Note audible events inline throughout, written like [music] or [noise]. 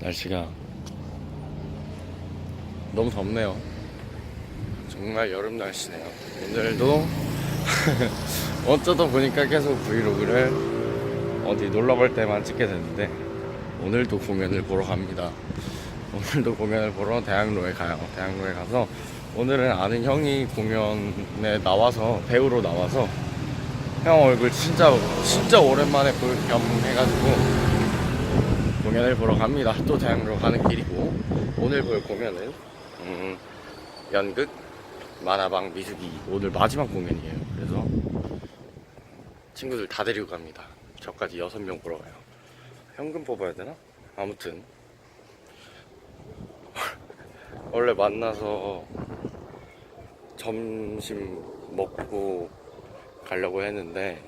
날씨가 너무 덥네요. 정말 여름 날씨네요. 오늘도 [laughs] 어쩌다 보니까 계속 브이로그를 어디 놀러 갈 때만 찍게 되는데 오늘도 공연을 보러 갑니다. 오늘도 공연을 보러 대학로에 가요. 대학로에 가서 오늘은 아는 형이 공연에 나와서 배우로 나와서 형 얼굴 진짜 진짜 오랜만에 볼 겸 해가지고 공연을 보러 갑니다. 또 대학로 가는 길이고 오늘 볼 공연은 음, 연극 만화방 미숙이 오늘 마지막 공연이에요. 그래서 친구들 다 데리고 갑니다. 저까지 여섯 명 보러 가요. 현금 뽑아야 되나? 아무튼 [laughs] 원래 만나서 점심 먹고 가려고 했는데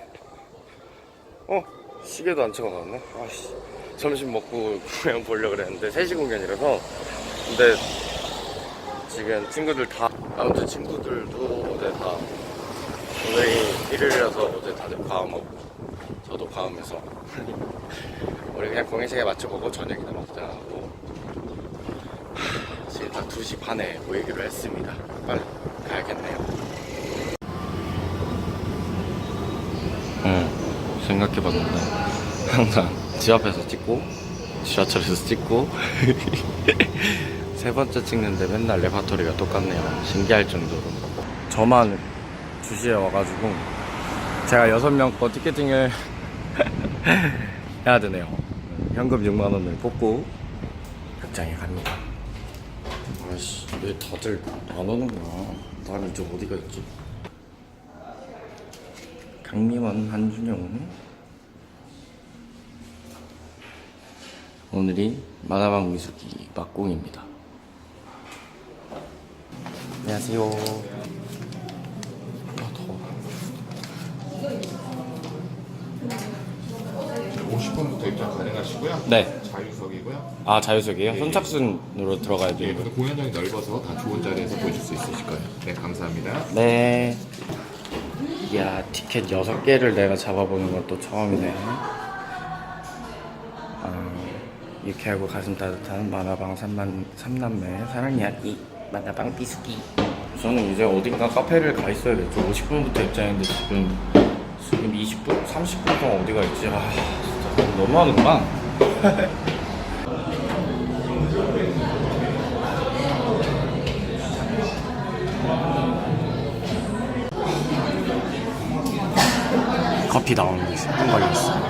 어 시계도 안 채워 놨네 아씨 점심 먹고 공연 보려고 그랬는데 3시 공연이라서. 근데 지금 친구들 다 아무튼 친구들도 어제 다 오늘이 일요일이라서 어제 다들 과음하고 저도 과음해서. [laughs] 우리 그냥 공연 시간에 맞춰보고 저녁이나 먹자 하고. 하, 지금 딱 2시 반에 모이기로 했습니다. 빨리 가야겠네요. 응 생각해봤는데. 항상 집 앞에서 찍고 지하철에서 찍고. [laughs] 세 번째 찍는데 맨날 레파토리가 똑같네요. 신기할 정도로. 저만 2시에 와가지고 제가 6명 거 티켓팅을 [laughs] 해야 되네요. 현금 6만원을 뽑고 극장에 갑니다. 아이씨 왜 다들 안 오는 거야? 나는 이제 어디가 있지? 강미원 한준영 오늘이 만화방 미숙이 막공입니다 안녕하세요 아 더워 50분부터 입장 가능하시고요. 네. 자유석이고요. 아 자유석이에요? 선착순으로 들어가야 예, 돼요 근데 공연장이 넓어서 다 좋은 자리에서 보실 수 있으실 거예요. 네, 감사합니다. 네. 이야, 티켓 6개를 내가 잡아보는 것도 처음이네. 아, 유쾌하고 가슴 따뜻한 만화방 3만, 3남매 사랑 이야기 만화방 비수기 저는 이제 어딘가 카페를 가 있어야겠죠 50분부터 입장인데 지금 지금 20분? 30분 동안 어디가 있지? 아 진짜 너무하는구만 [laughs] 커피 나오는 게 10분 걸렸어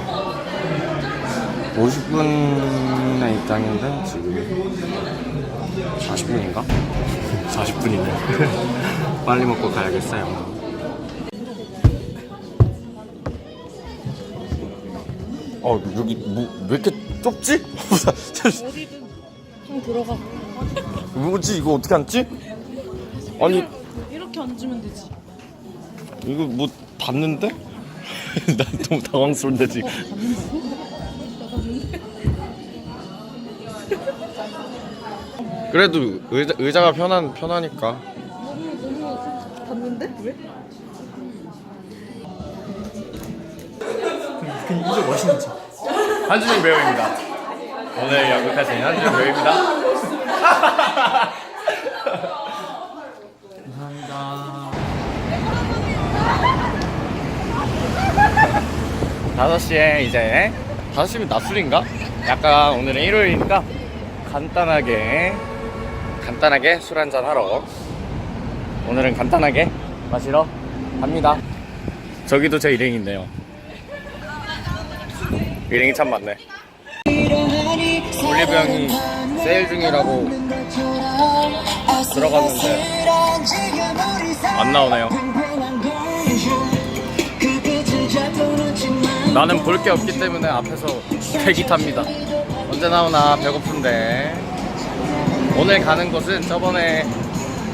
50분의 입장인데 지금 40분인가? 40분이네 [laughs] 빨리 먹고 가야겠어요 어 여기 뭐, 왜 이렇게 좁지? 어디든 좀 들어가. 뭐지 이거 어떻게 앉지? 아니 이렇게 앉으면 되지. 이거 뭐 닿는데? [laughs] 난 너무 당황스러운데 지금 그래도 의자, 의자가 편한, 편하니까 너무 너무 봤는데 왜? 이게 멋있는 척. 한준영 배우입니다 오늘 연극하신 한준영 배우입니다 다섯 시에 이제 다섯 시면 낮술인가? 약간 오늘은 일요일이니까 간단하게 간단하게 술 한잔 하러 오늘은 간단하게 마시러 갑니다. 저기도 제 일행인데요. 일행이 참 많네. 올리브 형이 세일 중이라고 들어갔는데 안 나오네요. 나는 볼 게 없기 때문에 앞에서 대기 탑니다. 언제 나오나 배고픈데 오늘 가는 곳은 저번에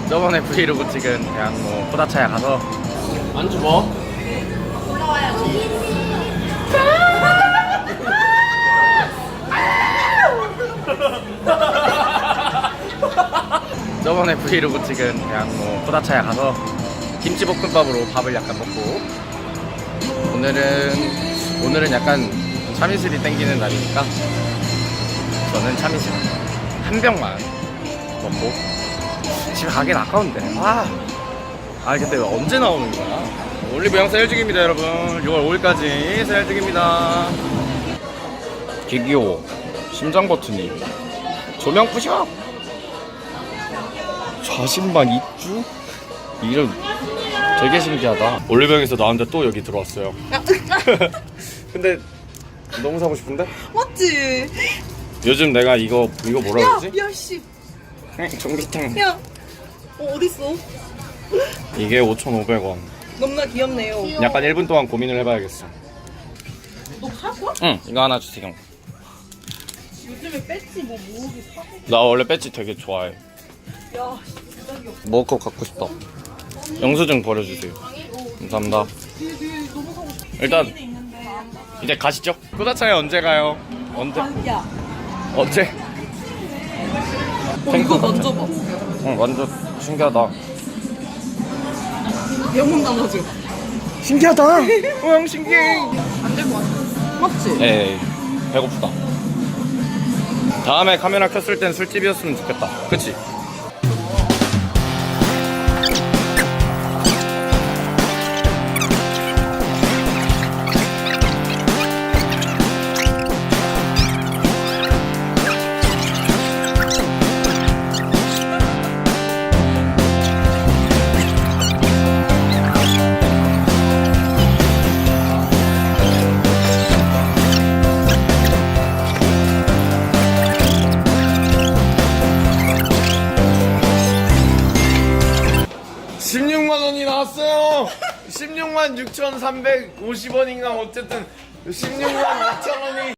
저번에 브이로그 찍은 대학로 포다차야 가서. 안주 뭐? [laughs] 저번에 브이로그 찍은 대학로 포다차야 가서 김치볶음밥으로 밥을 약간 먹고. 오늘은 오늘은 약간 참이슬이 땡기는 날이니까 저는 참이슬. 한 병만 먹고 집에 가긴 아까운데 아, 아 근데 언제 나오는 거야? 올리브 영 세일 중입니다 여러분 6월 5일까지 세일 중입니다 기기호 심장 버튼이 조명 부셔 좌심방 입주 이름 되게 신기하다 올리브영에서 나왔는데 또 여기 들어왔어요 [laughs] 근데 너무 사고 싶은데? 맞지? 요즘 내가 이거 이거 뭐라 야, 그러지? 야, 씨. 전기탕 야. 어, 어딨어? 이게 5,500원 너무나 귀엽네요. 약간 1분 동안 고민을 해봐야겠어 너살 거야? 응 이거 하나 주세요 요즘에 배지 뭐 모으기 사고. 나 원래 배지 되게 좋아해 야, 씨, 진짜 귀엽다. 먹을 거 갖고 싶다 영수증 버려주세요 감사합니다 뒤에, 뒤에 너무 사고 싶어. 일단 있는데. 이제 가시죠 꾸다차에 언제 가요? 언제? 아, 야. 언제? 어, 이거 만져봐. 응 완전 신기하다 영혼 담아줘. 신기하다 [laughs] 응 신기해 안될 것 같아. 맞지? 에이 배고프다 다음에 카메라 켰을 땐 술집이었으면 좋겠다 그치? 16만 6,350원인가? 어쨌든 16만 2천 원이